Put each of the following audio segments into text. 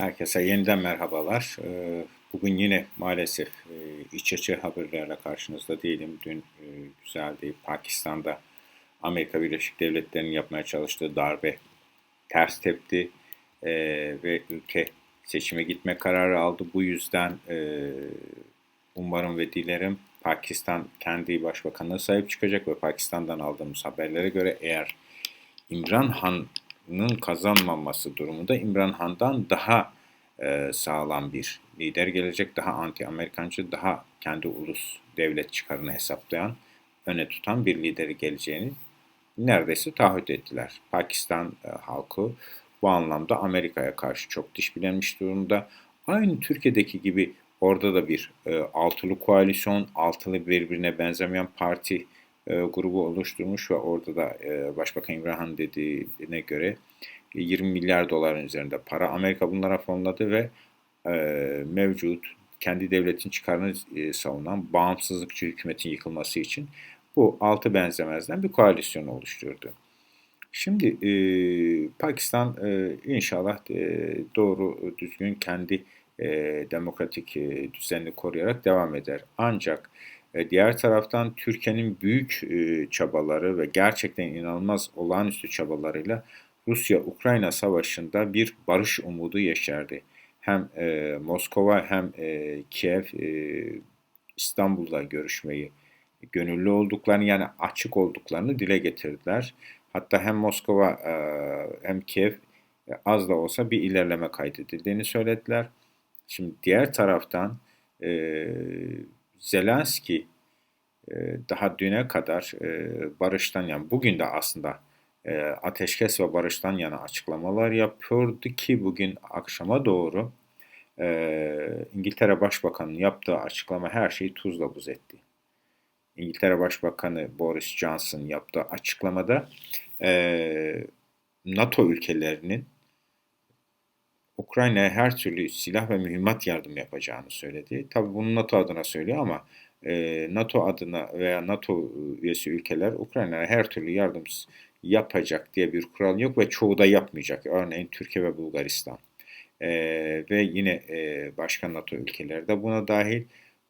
Herkese yeniden merhabalar. Ee, bugün yine maalesef e, iç açı haberlerle karşınızda değilim. Dün e, güzeldi. Pakistan'da Amerika Birleşik Devletleri'nin yapmaya çalıştığı darbe ters tepti e, ve ülke seçime gitme kararı aldı. Bu yüzden umarım ve dilerim Pakistan kendi başbakanına sahip çıkacak ve Pakistan'dan aldığımız haberlere göre eğer İmran Han'ın kazanmaması durumunda İmran Han'dan daha e, sağlam bir lider gelecek. Daha anti-Amerikancı, daha kendi ulus devlet çıkarını hesaplayan, öne tutan bir lideri geleceğini neredeyse taahhüt ettiler. Pakistan e, halkı bu anlamda Amerika'ya karşı çok diş bilenmiş durumda. Aynı Türkiye'deki gibi orada da bir e, altılı koalisyon, altılı birbirine benzemeyen parti e, grubu oluşturmuş ve orada da e, Başbakan İbrahim dediğine göre 20 milyar doların üzerinde para Amerika bunlara fonladı ve e, mevcut kendi devletin çıkarını e, savunan bağımsızlıkçı hükümetin yıkılması için bu altı benzemezden bir koalisyon oluşturdu. Şimdi e, Pakistan e, inşallah e, doğru düzgün kendi e, demokratik e, düzenini koruyarak devam eder. Ancak e, diğer taraftan Türkiye'nin büyük e, çabaları ve gerçekten inanılmaz olağanüstü çabalarıyla Rusya-Ukrayna savaşında bir barış umudu yeşerdi. Hem e, Moskova hem e, Kiev e, İstanbul'da görüşmeyi gönüllü olduklarını yani açık olduklarını dile getirdiler. Hatta hem Moskova e, hem Kiev e, az da olsa bir ilerleme kaydedildiğini söylediler. Şimdi diğer taraftan e, Zelenski e, daha düne kadar e, barıştan yani bugün de aslında e, ateşkes ve barıştan yana açıklamalar yapıyordu ki bugün akşama doğru İngiltere Başbakanı'nın yaptığı açıklama her şeyi tuzla buz etti. İngiltere Başbakanı Boris Johnson yaptığı açıklamada NATO ülkelerinin Ukrayna'ya her türlü silah ve mühimmat yardım yapacağını söyledi. Tabii bunu NATO adına söylüyor ama NATO adına veya NATO üyesi ülkeler Ukrayna'ya her türlü yardım yapacak diye bir kural yok ve çoğu da yapmayacak. Örneğin Türkiye ve Bulgaristan. E, ve yine e, başka NATO ülkeleri de buna dahil.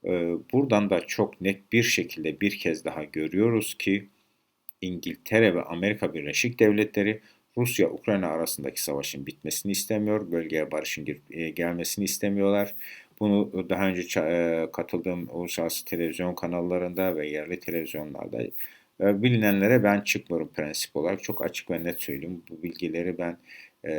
E, buradan da çok net bir şekilde bir kez daha görüyoruz ki İngiltere ve Amerika Birleşik Devletleri Rusya-Ukrayna arasındaki savaşın bitmesini istemiyor. Bölgeye barışın e, gelmesini istemiyorlar. Bunu daha önce e, katıldığım uluslararası televizyon kanallarında ve yerli televizyonlarda e, bilinenlere ben çıkmıyorum prensip olarak. Çok açık ve net söyleyeyim. Bu bilgileri ben e,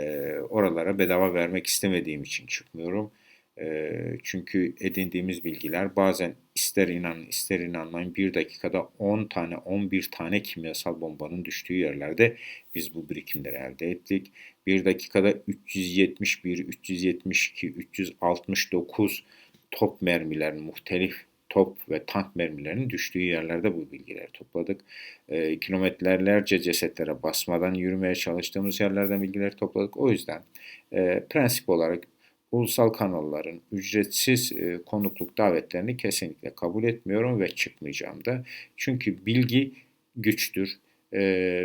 oralara bedava vermek istemediğim için çıkmıyorum. E, çünkü edindiğimiz bilgiler bazen ister inanın ister inanmayın bir dakikada 10 tane 11 tane kimyasal bombanın düştüğü yerlerde biz bu birikimleri elde ettik. Bir dakikada 371, 372, 369 top mermilerin muhtelif top ve tank mermilerinin düştüğü yerlerde bu bilgileri topladık. E, kilometrelerce cesetlere basmadan yürümeye çalıştığımız yerlerden bilgileri topladık. O yüzden e, prensip olarak ulusal kanalların ücretsiz e, konukluk davetlerini kesinlikle kabul etmiyorum ve çıkmayacağım da. Çünkü bilgi güçtür e,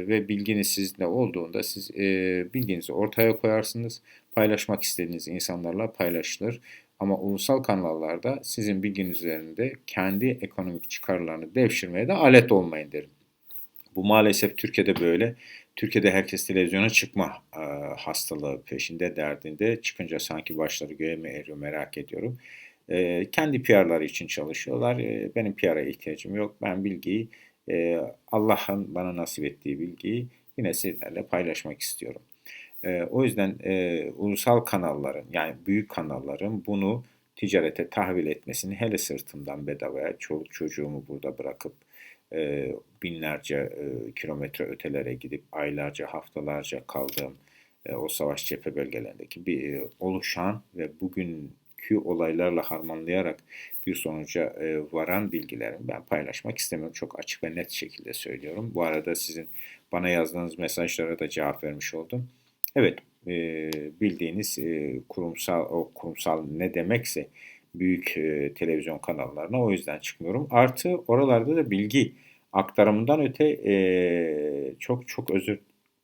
ve bilginiz sizde olduğunda siz e, bilginizi ortaya koyarsınız. Paylaşmak istediğiniz insanlarla paylaşılır. Ama ulusal kanallarda sizin bilginiz üzerinde kendi ekonomik çıkarlarını devşirmeye de alet olmayın derim. Bu maalesef Türkiye'de böyle. Türkiye'de herkes televizyona çıkma e, hastalığı peşinde derdinde. Çıkınca sanki başları göğe mi eriyor merak ediyorum. E, kendi PR'ları için çalışıyorlar. E, benim PR'a ihtiyacım yok. Ben bilgiyi e, Allah'ın bana nasip ettiği bilgiyi yine sizlerle paylaşmak istiyorum. E, o yüzden e, ulusal kanalların yani büyük kanalların bunu ticarete tahvil etmesini hele sırtımdan bedavaya çoluk çocuğumu burada bırakıp e, binlerce e, kilometre ötelere gidip aylarca haftalarca kaldığım e, o savaş cephe bölgelerindeki bir e, oluşan ve bugünkü olaylarla harmanlayarak bir sonuca e, varan bilgilerimi ben paylaşmak istemiyorum. Çok açık ve net şekilde söylüyorum. Bu arada sizin bana yazdığınız mesajlara da cevap vermiş oldum. Evet, e, bildiğiniz e, kurumsal o kurumsal ne demekse büyük e, televizyon kanallarına o yüzden çıkmıyorum. Artı oralarda da bilgi aktarımından öte e, çok çok özür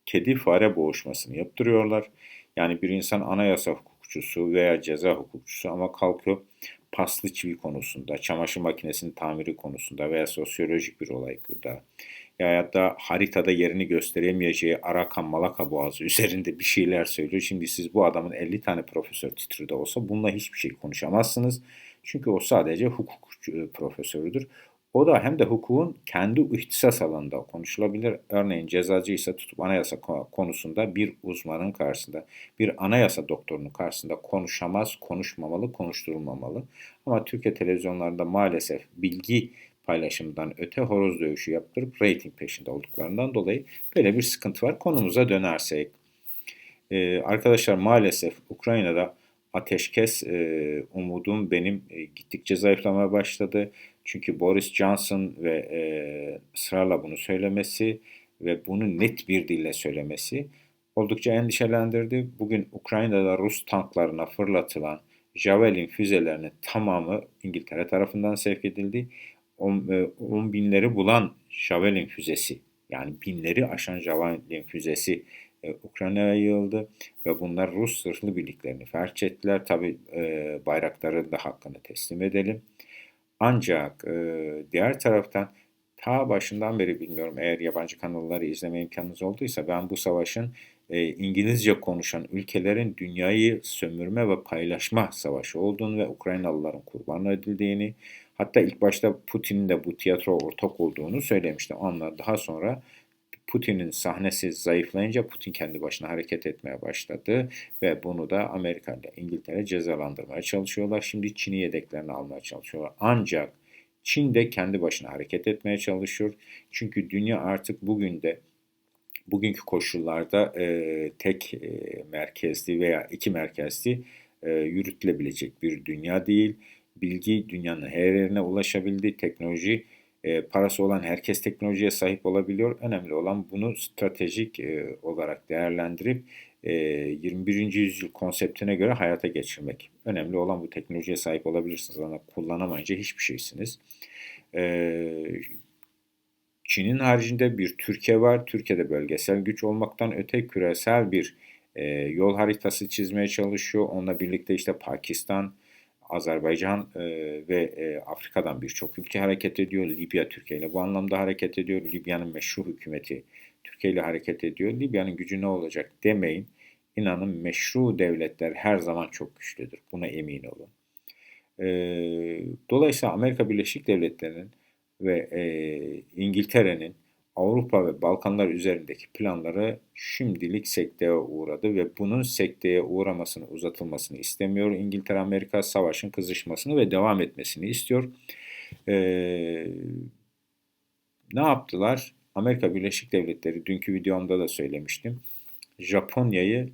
kedi fare boğuşmasını yaptırıyorlar. Yani bir insan anayasa hukukçusu veya ceza hukukçusu ama kalkıyor paslı çivi konusunda, çamaşır makinesinin tamiri konusunda veya sosyolojik bir olayda ya da haritada yerini gösteremeyeceği Arakan Malaka Boğazı üzerinde bir şeyler söylüyor. Şimdi siz bu adamın 50 tane profesör titri de olsa bununla hiçbir şey konuşamazsınız. Çünkü o sadece hukuk profesörüdür. O da hem de hukukun kendi ihtisas alanında konuşulabilir. Örneğin cezacı ise tutup anayasa konusunda bir uzmanın karşısında, bir anayasa doktorunun karşısında konuşamaz, konuşmamalı, konuşturulmamalı. Ama Türkiye televizyonlarında maalesef bilgi paylaşımından öte horoz dövüşü yaptırıp reyting peşinde olduklarından dolayı böyle bir sıkıntı var. Konumuza dönersek, ee, arkadaşlar maalesef Ukrayna'da ateşkes e, umudum benim e, gittikçe zayıflamaya başladı. Çünkü Boris Johnson ve e, ısrarla bunu söylemesi ve bunu net bir dille söylemesi oldukça endişelendirdi. Bugün Ukrayna'da Rus tanklarına fırlatılan Javelin füzelerinin tamamı İngiltere tarafından sevk edildi. 10 e, binleri bulan Javelin füzesi yani binleri aşan Javelin füzesi e, Ukrayna'ya yığıldı ve bunlar Rus sırtlı birliklerini felç ettiler. Tabi e, bayrakların da hakkını teslim edelim. Ancak e, diğer taraftan ta başından beri bilmiyorum eğer yabancı kanalları izleme imkanınız olduysa ben bu savaşın e, İngilizce konuşan ülkelerin dünyayı sömürme ve paylaşma savaşı olduğunu ve Ukraynalıların kurban edildiğini hatta ilk başta Putin'in de bu tiyatro ortak olduğunu söylemiştim ama daha sonra Putin'in sahnesi zayıflayınca Putin kendi başına hareket etmeye başladı ve bunu da Amerika ile İngiltere cezalandırmaya çalışıyorlar. Şimdi Çin'i yedeklerini almaya çalışıyorlar. Ancak Çin de kendi başına hareket etmeye çalışıyor. Çünkü dünya artık bugün de bugünkü koşullarda e, tek e, merkezli veya iki merkezli e, yürütülebilecek bir dünya değil. Bilgi dünyanın her yerine ulaşabildi. Teknoloji e, parası olan herkes teknolojiye sahip olabiliyor. Önemli olan bunu stratejik e, olarak değerlendirip e, 21. yüzyıl konseptine göre hayata geçirmek. Önemli olan bu teknolojiye sahip olabilirsiniz ama kullanamayınca hiçbir şeysiniz. E, Çin'in haricinde bir Türkiye var. Türkiye'de bölgesel güç olmaktan öte küresel bir e, yol haritası çizmeye çalışıyor. Onunla birlikte işte Pakistan, Azerbaycan e, ve e, Afrika'dan birçok ülke hareket ediyor. Libya Türkiye ile bu anlamda hareket ediyor. Libya'nın meşru hükümeti Türkiye ile hareket ediyor. Libya'nın gücü ne olacak demeyin. İnanın meşru devletler her zaman çok güçlüdür. Buna emin olun. E, dolayısıyla Amerika Birleşik Devletleri'nin ve e, İngiltere'nin Avrupa ve Balkanlar üzerindeki planları şimdilik sekteye uğradı ve bunun sekteye uğramasını, uzatılmasını istemiyor. İngiltere Amerika savaşın kızışmasını ve devam etmesini istiyor. Ee, ne yaptılar? Amerika Birleşik Devletleri dünkü videomda da söylemiştim. Japonya'yı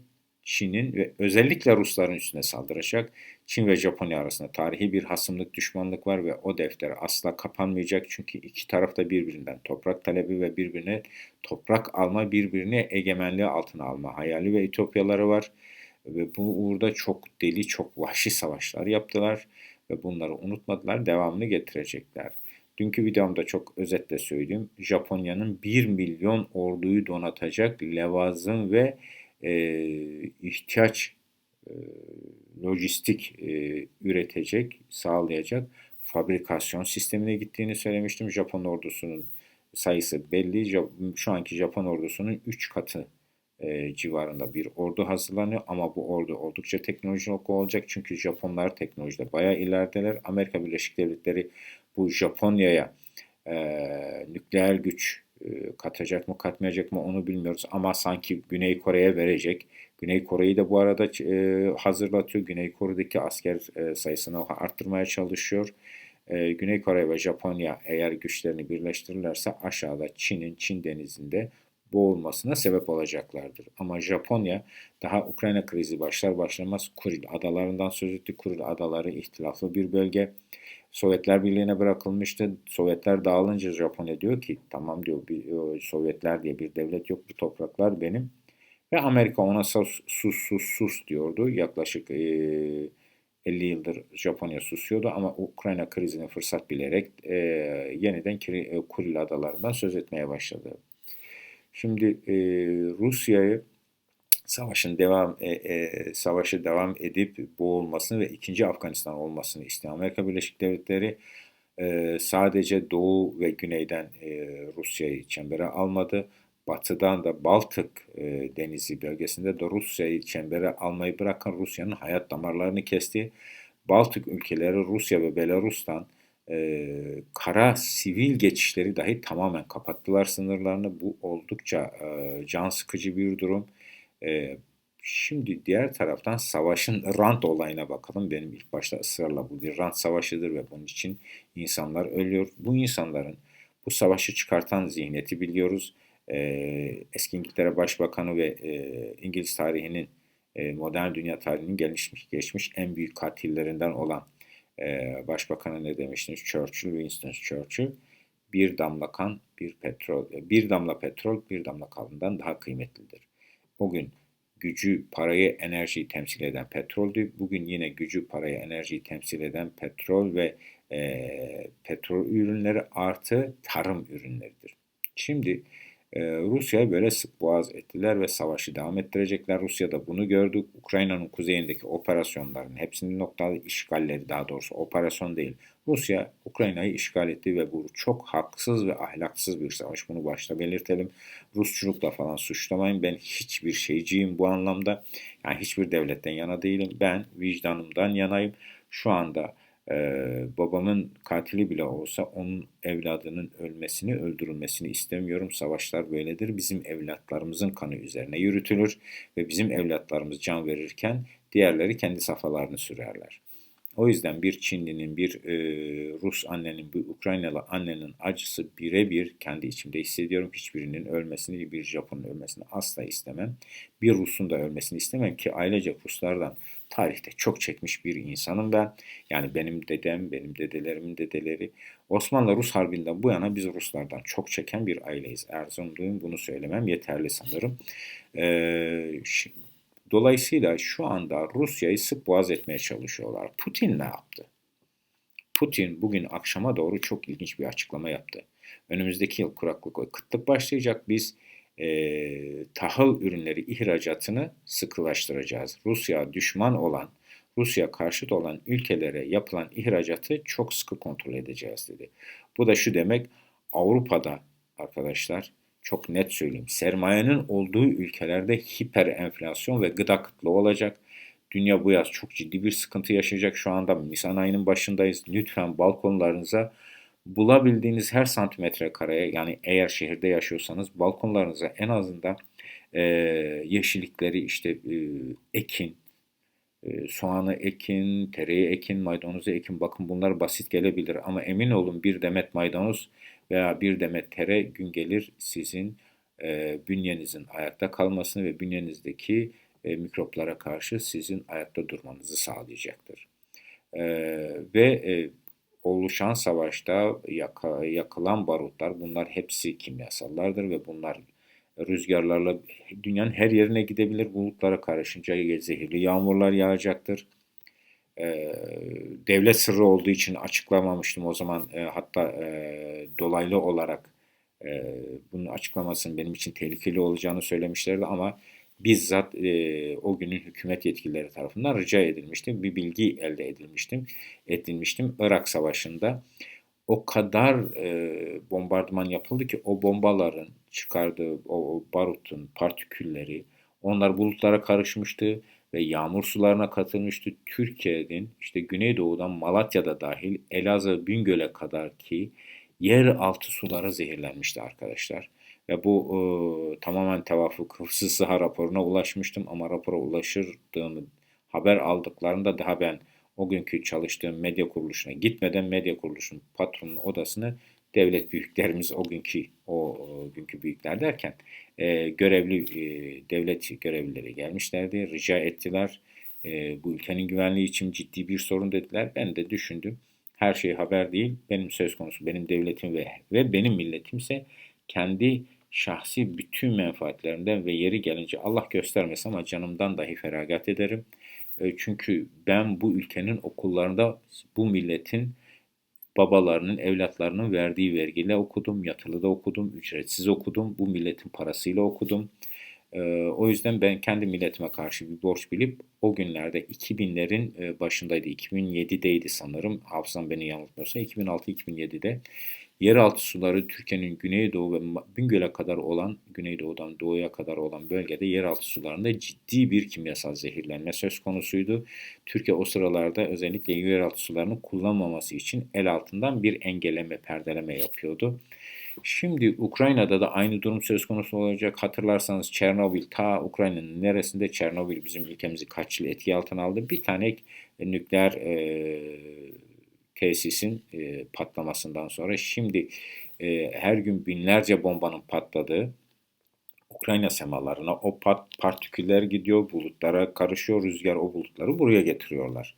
Çin'in ve özellikle Rusların üstüne saldıracak. Çin ve Japonya arasında tarihi bir hasımlık, düşmanlık var ve o defter asla kapanmayacak. Çünkü iki tarafta birbirinden toprak talebi ve birbirine toprak alma, birbirine egemenliği altına alma hayali ve ütopyaları var. Ve bu uğurda çok deli, çok vahşi savaşlar yaptılar ve bunları unutmadılar, devamını getirecekler. Dünkü videomda çok özetle söyleyeyim. Japonya'nın 1 milyon orduyu donatacak levazım ve e, ihtiyaç e, lojistik e, üretecek, sağlayacak fabrikasyon sistemine gittiğini söylemiştim. Japon ordusunun sayısı belli. Şu anki Japon ordusunun 3 katı e, civarında bir ordu hazırlanıyor ama bu ordu oldukça teknolojik olacak çünkü Japonlar teknolojide bayağı ilerideler. Amerika Birleşik Devletleri bu Japonya'ya e, nükleer güç katacak mı katmayacak mı onu bilmiyoruz ama sanki Güney Kore'ye verecek. Güney Kore'yi de bu arada e, hazırlatıyor. Güney Kore'deki asker e, sayısını arttırmaya çalışıyor. E, Güney Kore ve Japonya eğer güçlerini birleştirirlerse aşağıda Çin'in Çin denizinde boğulmasına sebep olacaklardır. Ama Japonya daha Ukrayna krizi başlar başlamaz Kuril adalarından söz etti. Kuril adaları ihtilaflı bir bölge. Sovyetler Birliği'ne bırakılmıştı. Sovyetler dağılınca Japonya diyor ki tamam diyor bir, Sovyetler diye bir devlet yok bu topraklar benim. Ve Amerika ona sus sus sus, sus diyordu. Yaklaşık e, 50 yıldır Japonya susuyordu ama Ukrayna krizini fırsat bilerek e, yeniden e, Kuril adalarından söz etmeye başladı. Şimdi e, Rusya'yı savaşın devam e, e, savaşı devam edip boğulmasını ve ikinci Afganistan olmasını isteyen Amerika Birleşik Devletleri e, sadece doğu ve güneyden e, Rusya'yı çembere almadı. Batıdan da Baltık e, denizi bölgesinde de Rusya'yı çembere almayı bırakan Rusya'nın hayat damarlarını kesti. Baltık ülkeleri Rusya ve Belarus'tan e, kara sivil geçişleri dahi tamamen kapattılar sınırlarını. Bu oldukça e, can sıkıcı bir durum. E, şimdi diğer taraftan savaşın rant olayına bakalım. Benim ilk başta ısrarla bu bir rant savaşıdır ve bunun için insanlar ölüyor. Bu insanların bu savaşı çıkartan zihniyeti biliyoruz. E, eski İngiltere Başbakanı ve e, İngiliz tarihinin modern dünya tarihinin gelişmiş geçmiş en büyük katillerinden olan e, Başbakanı ne demiştiniz? Churchill, Winston Churchill bir damla kan, bir petrol, bir damla petrol, bir damla kanından daha kıymetlidir. O gün gücü, parayı, enerjiyi temsil eden petroldü. Bugün yine gücü, parayı, enerjiyi temsil eden petrol ve e, petrol ürünleri artı tarım ürünleridir. Şimdi e, Rusya'yı böyle sık boğaz ettiler ve savaşı devam ettirecekler. Rusya da bunu gördü. Ukrayna'nın kuzeyindeki operasyonların hepsinin noktalı işgalleri daha doğrusu operasyon değil. Rusya Ukrayna'yı işgal etti ve bu çok haksız ve ahlaksız bir savaş. Bunu başta belirtelim. Rusçulukla falan suçlamayın. Ben hiçbir şeyciyim bu anlamda. Yani hiçbir devletten yana değilim. Ben vicdanımdan yanayım. Şu anda ee, babamın katili bile olsa onun evladının ölmesini, öldürülmesini istemiyorum. Savaşlar böyledir. Bizim evlatlarımızın kanı üzerine yürütülür ve bizim evlatlarımız can verirken diğerleri kendi safhalarını sürerler. O yüzden bir Çinlinin, bir e, Rus annenin, bir Ukraynalı annenin acısı birebir kendi içimde hissediyorum. Hiçbirinin ölmesini, bir Japon'un ölmesini asla istemem. Bir Rus'un da ölmesini istemem ki ailece Ruslardan tarihte çok çekmiş bir insanım ben. Yani benim dedem, benim dedelerimin dedeleri Osmanlı-Rus Harbi'nden bu yana biz Ruslardan çok çeken bir aileyiz. Erzurumluyum bunu söylemem yeterli sanırım. Ee, dolayısıyla şu anda Rusya'yı sık boğaz etmeye çalışıyorlar. Putin ne yaptı? Putin bugün akşama doğru çok ilginç bir açıklama yaptı. Önümüzdeki yıl kuraklık ve kıtlık başlayacak. Biz e, tahıl ürünleri ihracatını sıkılaştıracağız. Rusya düşman olan, Rusya karşıt olan ülkelere yapılan ihracatı çok sıkı kontrol edeceğiz dedi. Bu da şu demek Avrupa'da arkadaşlar çok net söyleyeyim sermayenin olduğu ülkelerde hiper enflasyon ve gıda kıtlığı olacak. Dünya bu yaz çok ciddi bir sıkıntı yaşayacak. Şu anda Nisan ayının başındayız. Lütfen balkonlarınıza bulabildiğiniz her santimetre kareye yani eğer şehirde yaşıyorsanız balkonlarınıza en azından e, yeşillikleri işte e, ekin, e, soğanı ekin, tereyi ekin, maydanozu ekin. Bakın bunlar basit gelebilir ama emin olun bir demet maydanoz veya bir demet tere gün gelir sizin e, bünyenizin ayakta kalmasını ve bünyenizdeki e, mikroplara karşı sizin ayakta durmanızı sağlayacaktır. E, ve e, oluşan savaşta yaka, yakılan barutlar bunlar hepsi kimyasallardır ve bunlar rüzgarlarla dünyanın her yerine gidebilir. Bulutlara karışınca zehirli yağmurlar yağacaktır. Ee, devlet sırrı olduğu için açıklamamıştım o zaman e, hatta e, dolaylı olarak e, bunun açıklamasının benim için tehlikeli olacağını söylemişlerdi ama bizzat e, o günün hükümet yetkilileri tarafından rica edilmiştim. Bir bilgi elde edilmiştim. Edilmiştim. Irak Savaşı'nda o kadar e, bombardıman yapıldı ki o bombaların çıkardığı o, o barutun partikülleri onlar bulutlara karışmıştı ve yağmur sularına katılmıştı. Türkiye'nin işte Güneydoğu'dan Malatya'da dahil Elazığ, Bingöl'e kadar ki yer altı suları zehirlenmişti arkadaşlar. Ve bu e, tamamen tevafuk hıfzı sıha raporuna ulaşmıştım ama rapora ulaşırdığımı haber aldıklarında daha ben o günkü çalıştığım medya kuruluşuna gitmeden medya kuruluşunun patronun odasını devlet büyüklerimiz o günkü o, o günkü büyükler derken e, görevli e, devlet görevlileri gelmişlerdi. Rica ettiler. E, bu ülkenin güvenliği için ciddi bir sorun dediler. Ben de düşündüm. Her şey haber değil. Benim söz konusu benim devletim ve ve benim milletimse kendi şahsi bütün menfaatlerimden ve yeri gelince Allah göstermesin ama canımdan dahi feragat ederim. E, çünkü ben bu ülkenin okullarında bu milletin babalarının, evlatlarının verdiği vergiyle okudum, yatılı da okudum, ücretsiz okudum, bu milletin parasıyla okudum. E, o yüzden ben kendi milletime karşı bir borç bilip o günlerde 2000'lerin e, başındaydı. 2007'deydi sanırım. Hafızam beni yanıltmıyorsa 2006-2007'de yeraltı suları Türkiye'nin güneydoğu ve Bingöl'e kadar olan güneydoğudan doğuya kadar olan bölgede yeraltı sularında ciddi bir kimyasal zehirlenme söz konusuydu. Türkiye o sıralarda özellikle yeraltı sularını kullanmaması için el altından bir engelleme, perdeleme yapıyordu. Şimdi Ukrayna'da da aynı durum söz konusu olacak. Hatırlarsanız Çernobil ta Ukrayna'nın neresinde Çernobil bizim ülkemizi kaç yıl etki altına aldı. Bir tane nükleer e, tesisin e, patlamasından sonra şimdi e, her gün binlerce bombanın patladığı Ukrayna semalarına o pat, partiküller gidiyor, bulutlara karışıyor, rüzgar o bulutları buraya getiriyorlar.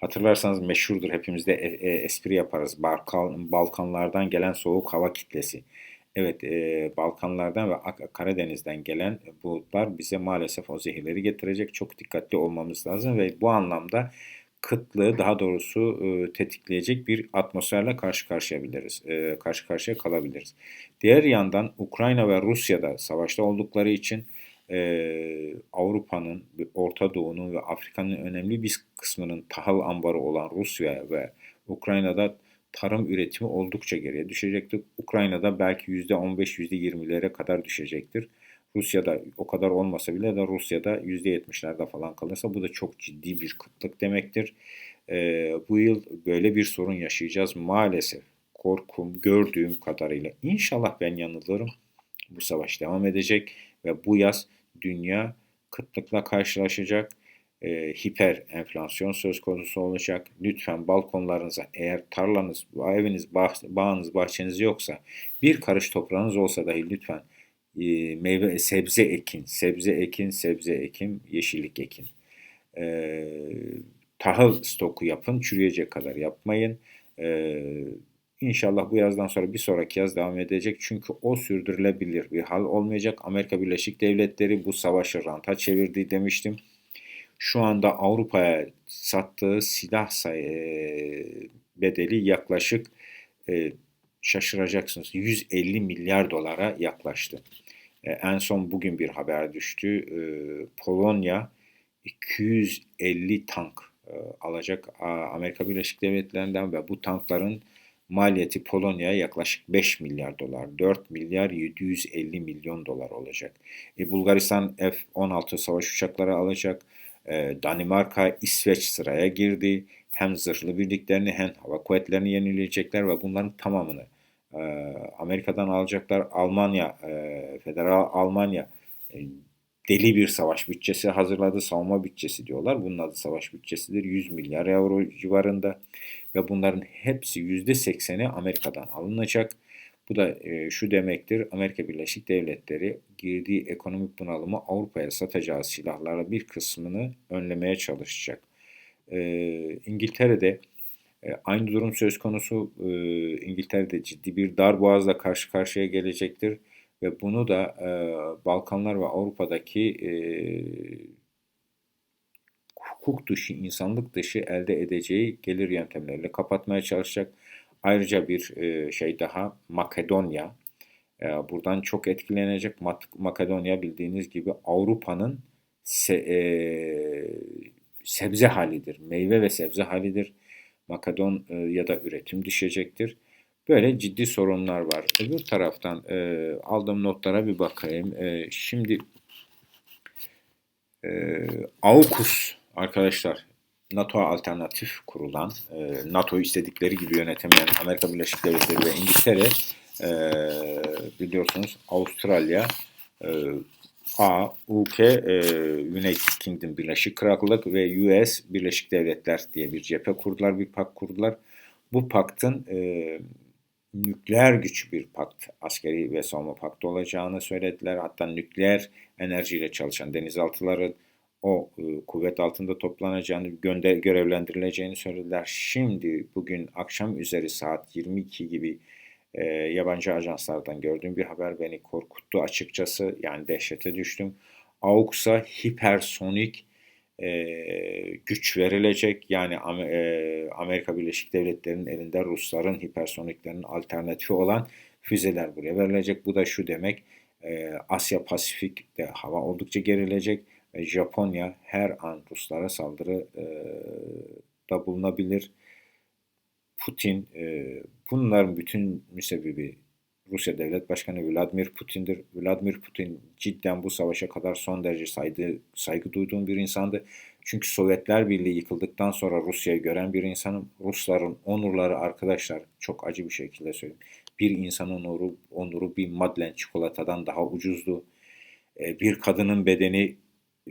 Hatırlarsanız meşhurdur hepimiz de e, e, espri yaparız. Balkan, Balkanlardan gelen soğuk hava kitlesi. Evet e, Balkanlardan ve Karadeniz'den gelen bulutlar bize maalesef o zehirleri getirecek. Çok dikkatli olmamız lazım ve bu anlamda kıtlığı daha doğrusu e, tetikleyecek bir atmosferle karşı karşıya biliriz, e, karşı karşıya kalabiliriz. Diğer yandan Ukrayna ve Rusya'da savaşta oldukları için e, Avrupa'nın, Orta Doğu'nun ve Afrika'nın önemli bir kısmının tahıl ambarı olan Rusya ve Ukrayna'da tarım üretimi oldukça geriye düşecektir. Ukrayna'da belki %15-%20'lere kadar düşecektir. Rusya'da o kadar olmasa bile de Rusya'da %70'lerde falan kalırsa bu da çok ciddi bir kıtlık demektir. Ee, bu yıl böyle bir sorun yaşayacağız maalesef. Korkum gördüğüm kadarıyla. İnşallah ben yanılırım. Bu savaş devam edecek ve bu yaz dünya kıtlıkla karşılaşacak. E, hiper enflasyon söz konusu olacak. Lütfen balkonlarınıza eğer tarlanız, eviniz, bah, bağınız, bahçeniz yoksa bir karış toprağınız olsa dahi lütfen e, meyve, sebze ekin, sebze ekin, sebze ekin, yeşillik ekin. E, tahıl stoku yapın, çürüyecek kadar yapmayın. E, İnşallah bu yazdan sonra bir sonraki yaz devam edecek. Çünkü o sürdürülebilir bir hal olmayacak. Amerika Birleşik Devletleri bu savaşı ranta çevirdi demiştim. Şu anda Avrupa'ya sattığı silah sayı, bedeli yaklaşık e, şaşıracaksınız 150 milyar dolara yaklaştı. E, en son bugün bir haber düştü. E, Polonya 250 tank e, alacak Amerika Birleşik Devletleri'nden ve bu tankların maliyeti Polonya'ya yaklaşık 5 milyar dolar, 4 milyar 750 milyon dolar olacak. Bulgaristan F-16 savaş uçakları alacak. Danimarka, İsveç sıraya girdi. Hem zırhlı birliklerini hem hava kuvvetlerini yenileyecekler ve bunların tamamını e, Amerika'dan alacaklar. Almanya, e, Federal Almanya e, deli bir savaş bütçesi hazırladı. Savunma bütçesi diyorlar. Bunun adı savaş bütçesidir. 100 milyar euro civarında ve bunların hepsi %80'i Amerika'dan alınacak. Bu da e, şu demektir, Amerika Birleşik Devletleri girdiği ekonomik bunalımı Avrupa'ya satacağı silahlarla bir kısmını önlemeye çalışacak. E, İngiltere'de aynı durum söz konusu. E, İngiltere'de ciddi bir dar boğazla karşı karşıya gelecektir ve bunu da e, Balkanlar ve Avrupa'daki e, hukuk dışı, insanlık dışı elde edeceği gelir yöntemleriyle kapatmaya çalışacak. Ayrıca bir e, şey daha Makedonya. E, buradan çok etkilenecek. Makedonya bildiğiniz gibi Avrupa'nın se, e, sebze halidir. Meyve ve sebze halidir. Makedon e, ya da üretim düşecektir. Böyle ciddi sorunlar var. Öbür taraftan e, aldığım notlara bir bakayım. E, şimdi e, AUKUS arkadaşlar NATO'ya alternatif kurulan, e, NATO'yu istedikleri gibi yönetemeyen Amerika Birleşik Devletleri ve İngiltere e, biliyorsunuz Avustralya, e, A, UK, e, United Kingdom Birleşik Krallık ve US Birleşik Devletler diye bir cephe kurdular, bir pak kurdular. Bu paktın e, nükleer güç bir pakt, askeri ve savunma paktı olacağını söylediler. Hatta nükleer enerjiyle çalışan denizaltıların o e, kuvvet altında toplanacağını, gönder görevlendirileceğini söylediler. Şimdi bugün akşam üzeri saat 22 gibi e, yabancı ajanslardan gördüğüm bir haber beni korkuttu açıkçası. Yani dehşete düştüm. AUKS'a hipersonik e, güç verilecek. Yani e, Amerika Birleşik Devletleri'nin elinde Rusların hipersoniklerinin alternatifi olan füzeler buraya verilecek. Bu da şu demek E, Asya Pasifik'te hava oldukça gerilecek ve Japonya her an Ruslara saldırı e, da bulunabilir. Putin e, bunların bütün müsebbibi Rusya Devlet Başkanı Vladimir Putin'dir. Vladimir Putin cidden bu savaşa kadar son derece saygı, saygı duyduğum bir insandı. Çünkü Sovyetler Birliği yıkıldıktan sonra Rusya'yı gören bir insanım. Rusların onurları arkadaşlar çok acı bir şekilde söyleyeyim. Bir insanın onuru, onuru bir Madlen çikolatadan daha ucuzdu. E, bir kadının bedeni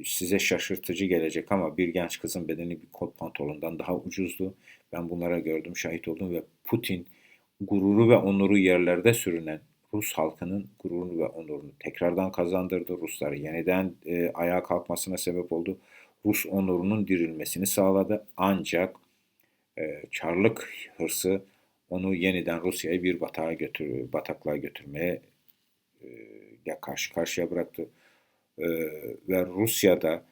size şaşırtıcı gelecek ama bir genç kızın bedeni bir kot pantolondan daha ucuzdu. Ben bunlara gördüm, şahit oldum ve Putin gururu ve onuru yerlerde sürünen Rus halkının gururunu ve onurunu tekrardan kazandırdı. Rusları yeniden e, ayağa kalkmasına sebep oldu. Rus onurunun dirilmesini sağladı. Ancak e, Çarlık hırsı onu yeniden Rusya'yı bir batağa götür, bataklığa götürmeye e, karşı karşıya bıraktı. E, ve Rusya'da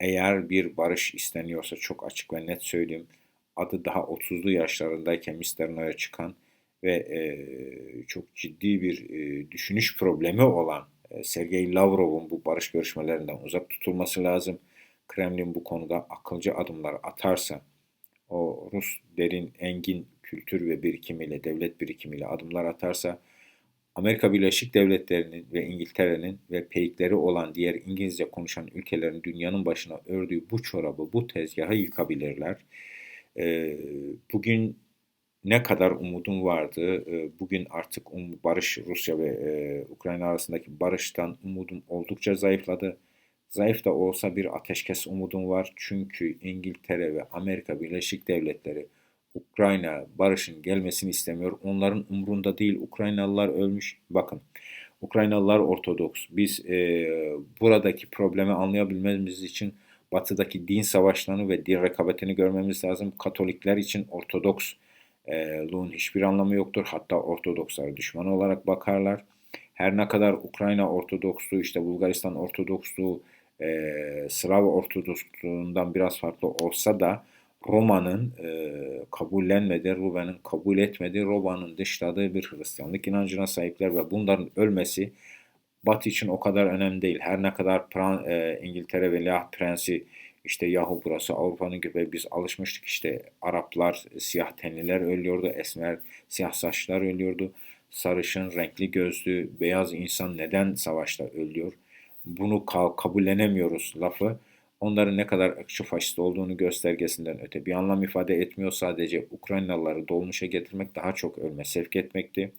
eğer bir barış isteniyorsa çok açık ve net söyleyeyim adı daha 30'lu yaşlarındayken Misterno'ya çıkan ve e, çok ciddi bir e, düşünüş problemi olan e, Sergey Lavrov'un bu barış görüşmelerinden uzak tutulması lazım. Kremlin bu konuda akılcı adımlar atarsa o Rus derin engin kültür ve birikimiyle, devlet birikimiyle adımlar atarsa Amerika Birleşik Devletleri'nin ve İngiltere'nin ve peyikleri olan diğer İngilizce konuşan ülkelerin dünyanın başına ördüğü bu çorabı, bu tezgahı yıkabilirler. Bugün ne kadar umudum vardı. Bugün artık um, barış Rusya ve Ukrayna arasındaki barıştan umudum oldukça zayıfladı. Zayıf da olsa bir ateşkes umudum var. Çünkü İngiltere ve Amerika Birleşik Devletleri Ukrayna barışın gelmesini istemiyor. Onların umrunda değil. Ukraynalılar ölmüş. Bakın Ukraynalılar Ortodoks. Biz e, buradaki problemi anlayabilmemiz için batıdaki din savaşlarını ve din rekabetini görmemiz lazım. Katolikler için Ortodoks Luğun hiçbir anlamı yoktur. Hatta Ortodokslar düşman olarak bakarlar. Her ne kadar Ukrayna Ortodoksluğu, işte Bulgaristan Ortodoksluğu, e, Slav Ortodoksluğundan biraz farklı olsa da Roma'nın e, kabullenmediği, Ruben'in kabul etmediği, Roma'nın dışladığı bir Hristiyanlık inancına sahipler ve bunların ölmesi Batı için o kadar önemli değil. Her ne kadar Pran, e, İngiltere ve Veliaht Prensi işte yahu burası Avrupa'nın gibi biz alışmıştık işte Araplar, siyah tenliler ölüyordu, esmer, siyah saçlar ölüyordu. Sarışın, renkli gözlü, beyaz insan neden savaşta ölüyor? Bunu kabullenemiyoruz lafı onların ne kadar ırkçı faşist olduğunu göstergesinden öte bir anlam ifade etmiyor. Sadece Ukraynalıları dolmuşa getirmek daha çok ölme sevk etmekti.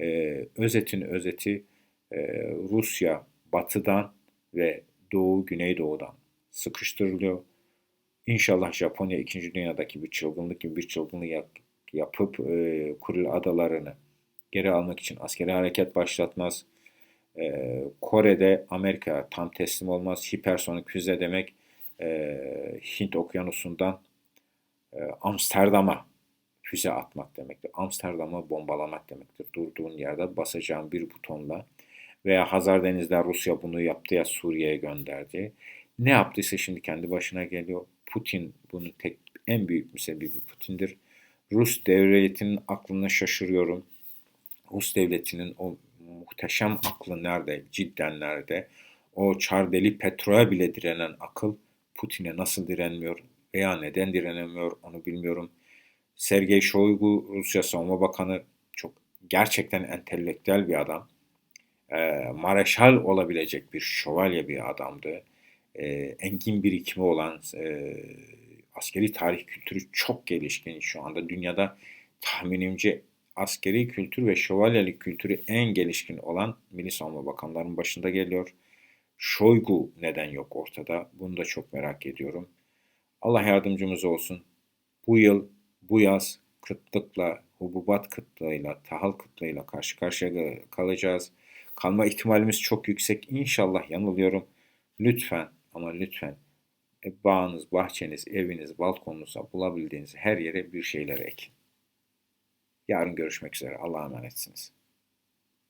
Ee, özetin özeti e, Rusya batıdan ve doğu güneydoğudan sıkıştırılıyor. İnşallah Japonya 2. Dünya'daki bir çılgınlık gibi bir çılgınlık yap, yapıp e, Kuril adalarını geri almak için askeri hareket başlatmaz. E, Kore'de Amerika tam teslim olmaz. Hipersonik füze demek e, Hint okyanusundan e, Amsterdam'a füze atmak demektir. Amsterdam'ı bombalamak demektir. Durduğun yerde basacağın bir butonla veya Hazar Deniz'de Rusya bunu yaptı ya Suriye'ye gönderdi. Ne yaptıysa şimdi kendi başına geliyor. Putin bunun tek en büyük müsebbibi Putin'dir. Rus devletinin aklını şaşırıyorum. Rus devletinin o muhteşem aklı nerede, cidden nerede? O Çardeli petroya bile direnen akıl Putin'e nasıl direnmiyor veya neden direnemiyor onu bilmiyorum. Sergey Shoigu Rusya Savunma Bakanı çok gerçekten entelektüel bir adam. E, mareşal olabilecek bir şövalye bir adamdı. E, engin birikimi olan e, askeri tarih kültürü çok gelişkin şu anda. Dünyada tahminimce askeri kültür ve şövalyelik kültürü en gelişkin olan Milli Savunma Bakanlarının başında geliyor. Şoygu neden yok ortada? Bunu da çok merak ediyorum. Allah yardımcımız olsun. Bu yıl, bu yaz kıtlıkla, hububat kıtlığıyla, tahıl kıtlığıyla karşı karşıya kalacağız. Kalma ihtimalimiz çok yüksek. İnşallah yanılıyorum. Lütfen ama lütfen e, bağınız, bahçeniz, eviniz, balkonunuza bulabildiğiniz her yere bir şeyler ekin. Yarın görüşmek üzere. Allah'a emanetsiniz.